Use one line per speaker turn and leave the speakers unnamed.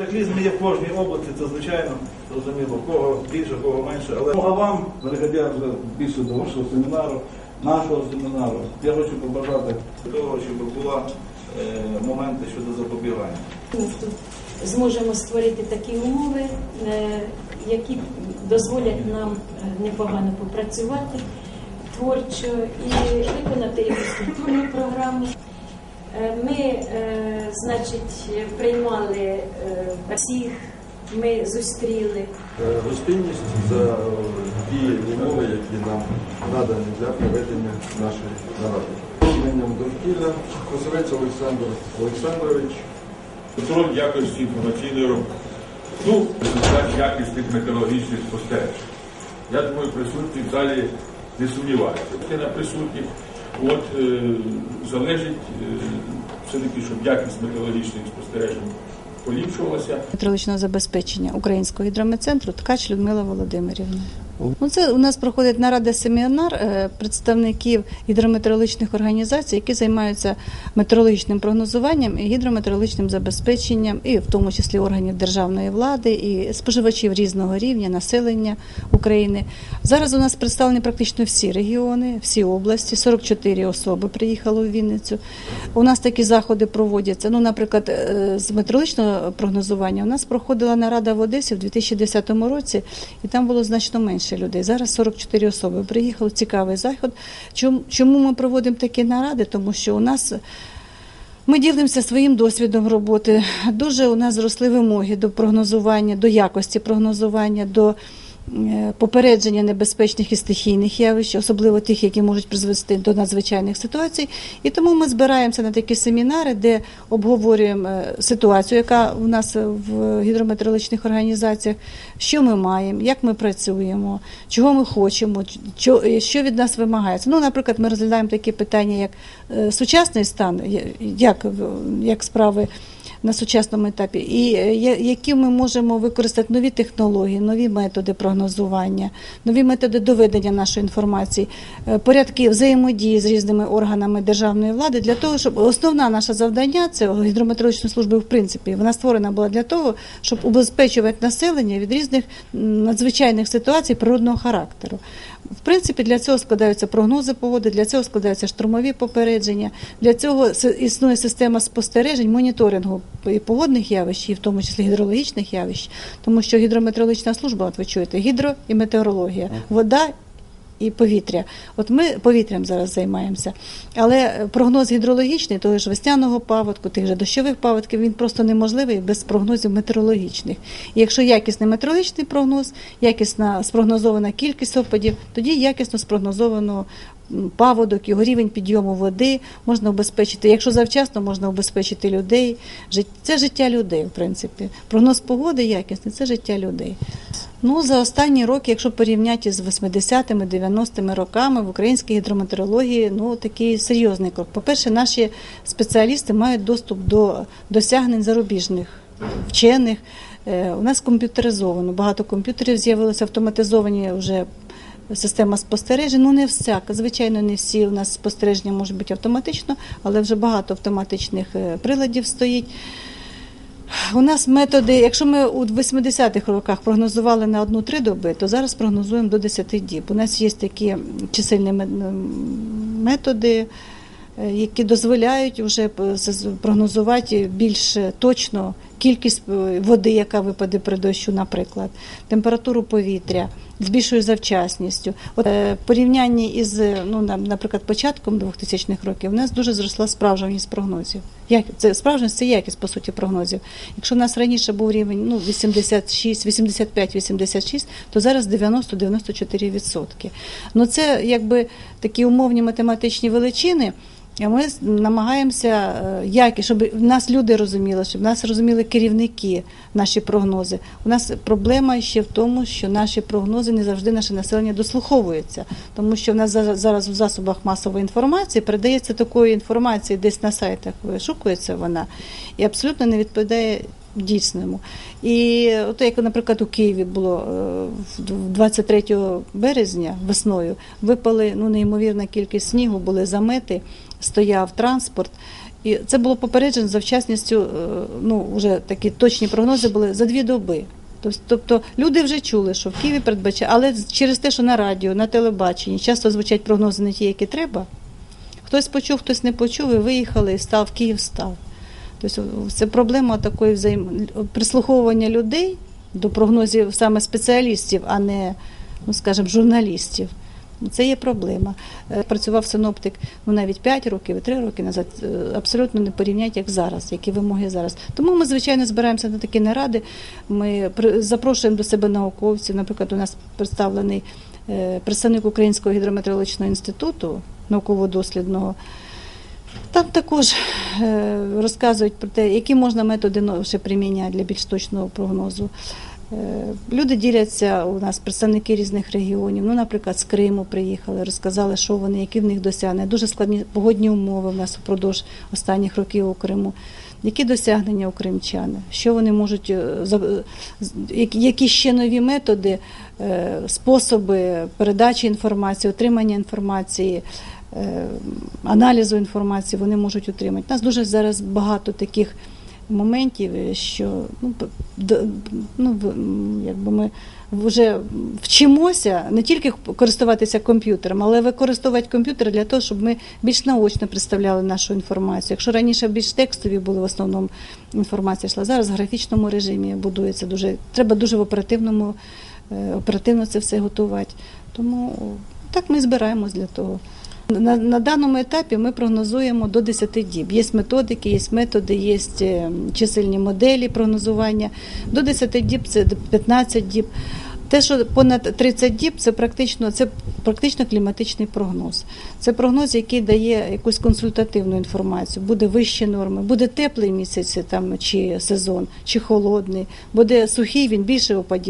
Катаклізми є в кожній області, це звичайно зрозуміло, кого більше, кого менше. Але ну, а вам, переходя вже більше до вашого семінару, нашого семінару, я хочу побажати того, щоб була е, моменти щодо запобігання.
Ми тут зможемо створити такі умови, е, які дозволять нам е, непогано попрацювати творчо і виконати якусь культурну програму. Е, Ми, е, значить, приймали е, всіх, ми зустріли.
Е, гостинність за ті умови, які нам надані для проведення нашої наради. Іменем довкілля Косовець Олександр Олександрович.
Контроль якості інформаційної роботи. Ну, результат якісних метеорологічних спостережень. Я думаю, присутні в залі не сумніваються. Ти на присутніх. От е, залежить е, все-таки, щоб якість метеорологічних спостережень поліпшувалася.
метеорологічного забезпечення Українського гідрометцентру Ткач Людмила Володимирівна. Ну, це у нас проходить нарада семінар е, представників гідрометеорологічних організацій, які займаються метеорологічним прогнозуванням і гідрометеорологічним забезпеченням, і в тому числі органів державної влади, і споживачів різного рівня, населення України. Зараз у нас представлені практично всі регіони, всі області. 44 особи приїхало в Вінницю. У нас такі заходи проводяться. Ну, наприклад, е, з метеорологічного прогнозування у нас проходила нарада в Одесі в 2010 році, і там було значно менше людей. Зараз 44 особи приїхали. Цікавий заход. Чому, ми проводимо такі наради? Тому що у нас. Ми ділимося своїм досвідом роботи. Дуже у нас зросли вимоги до прогнозування, до якості прогнозування, до попередження небезпечних і стихійних явищ, особливо тих, які можуть призвести до надзвичайних ситуацій. І тому ми збираємося на такі семінари, де обговорюємо е, ситуацію, яка у нас в гідрометеорологічних організаціях, що ми маємо, як ми працюємо, чого ми хочемо, що, що від нас вимагається. Ну, наприклад, ми розглядаємо такі питання, як е, сучасний стан, як, як справи на сучасному етапі, і е, які ми можемо використати нові технології, нові методи прогнозування, нові методи доведення нашої інформації, е, порядки взаємодії з різними органами державної влади для того, щоб основна наша завдання це гідрометеорологічної служби, в принципі, вона створена була для того, щоб убезпечувати населення від різних надзвичайних ситуацій природного характеру. В принципі, для цього складаються прогнози погоди, для цього складаються штурмові попередження, для цього існує система спостережень, моніторингу і погодних явищ, і в тому числі гідрологічних явищ, тому що гідрометеорологічна служба, от ви чуєте, гідро і метеорологія, вода. І повітря. От ми повітрям зараз займаємося. Але е, прогноз гідрологічний, того ж весняного паводку, тих же дощових паводків, він просто неможливий без прогнозів метеорологічних. І якщо якісний метеорологічний прогноз, якісна спрогнозована кількість опадів, тоді якісно спрогнозовано паводок, його рівень підйому води можна обезпечити. Якщо завчасно, можна обезпечити людей. Це життя людей, в принципі. Прогноз погоди якісний це життя людей. Ну, за останні роки, якщо порівняти з 80-ми, 90-ми роками в українській гідрометеорології, ну такий серйозний крок. По-перше, наші спеціалісти мають доступ до досягнень зарубіжних вчених. Е, У нас комп'ютеризовано, багато комп'ютерів з'явилося, автоматизовані вже система спостережень. Ну не вся, звичайно, не всі у нас спостереження можуть бути автоматично, але вже багато автоматичних е, приладів стоїть. У нас методи, якщо ми у 80-х роках прогнозували на одну-три доби, то зараз прогнозуємо до 10 діб. У нас є такі чисельні методи, е, які дозволяють вже прогнозувати більш точно кількість е, води, яка випаде при дощу, наприклад, температуру повітря з більшою завчасністю. От е, порівнянні із, е, ну, наприклад, початком 2000-х років у нас дуже зросла справжність прогнозів. Як це справжність це якість по суті прогнозів. Якщо у нас раніше був рівень ну 86, 85, 86, то зараз 90-94 відсотки. Ну це якби такі умовні математичні величини. А ми намагаємося як, які, щоб нас люди розуміли, щоб нас розуміли керівники наші прогнози. У нас проблема ще в тому, що наші прогнози не завжди наше населення дослуховується, тому що в нас за- зараз в засобах масової інформації передається такої інформації, десь на сайтах вишукується вона, і абсолютно не відповідає дійсному. І от як, наприклад, у Києві було е, 23 березня весною випали ну, неймовірна кількість снігу, були замети, стояв транспорт. І це було попереджено за вчасністю, е, ну вже такі точні прогнози були за дві доби. Тобто люди вже чули, що в Києві передбачає, але через те, що на радіо, на телебаченні часто звучать прогнози не ті, які треба. Хтось почув, хтось не почув, і виїхали, і став Київ став. Тобто це проблема такої взаєм... прислуховування людей до прогнозів саме спеціалістів, а не, ну скажімо, журналістів. Це є проблема. Е, Працював синоптик ну, навіть 5 років і 3 роки назад. е, Абсолютно не порівнять, як зараз, які вимоги зараз. Тому ми, звичайно, збираємося на такі наради. Ми запрошуємо до себе науковців. Наприклад, у нас представлений е, представник Українського гідрометеорологічного інституту науково-дослідного. Там також е, розказують про те, які можна методи ще приміняти для більш точного прогнозу. Е, Люди діляться у нас представники різних регіонів. Ну, наприклад, з Криму приїхали, розказали, що вони, які в них досягнення. Дуже складні погодні умови в нас впродовж останніх років у Криму. Які досягнення у кримчани? Що вони можуть е, які- ще нові методи, способи передачі інформації, отримання інформації, аналізу інформації вони можуть отримати. У нас дуже зараз багато таких моментів, е, що ну, ну, якби ми вже вчимося не тільки користуватися комп'ютером, але використовувати комп'ютер для того, щоб ми більш наочно представляли нашу інформацію. Якщо раніше більш текстові були в основному інформація йшла, зараз в графічному режимі будується дуже. Треба дуже в оперативному, е, оперативно це все готувати. Тому так ми збираємось для того. На, на даному етапі ми прогнозуємо до 10 діб. Є методики, є методи, є е, чисельні моделі прогнозування. До 10 діб це 15 діб. Те, що понад 30 діб, це практично, це практично кліматичний прогноз. Це прогноз, який дає якусь консультативну інформацію. Буде вищі норми, буде теплий місяць там, чи сезон, чи холодний, буде сухий, він більше опадів.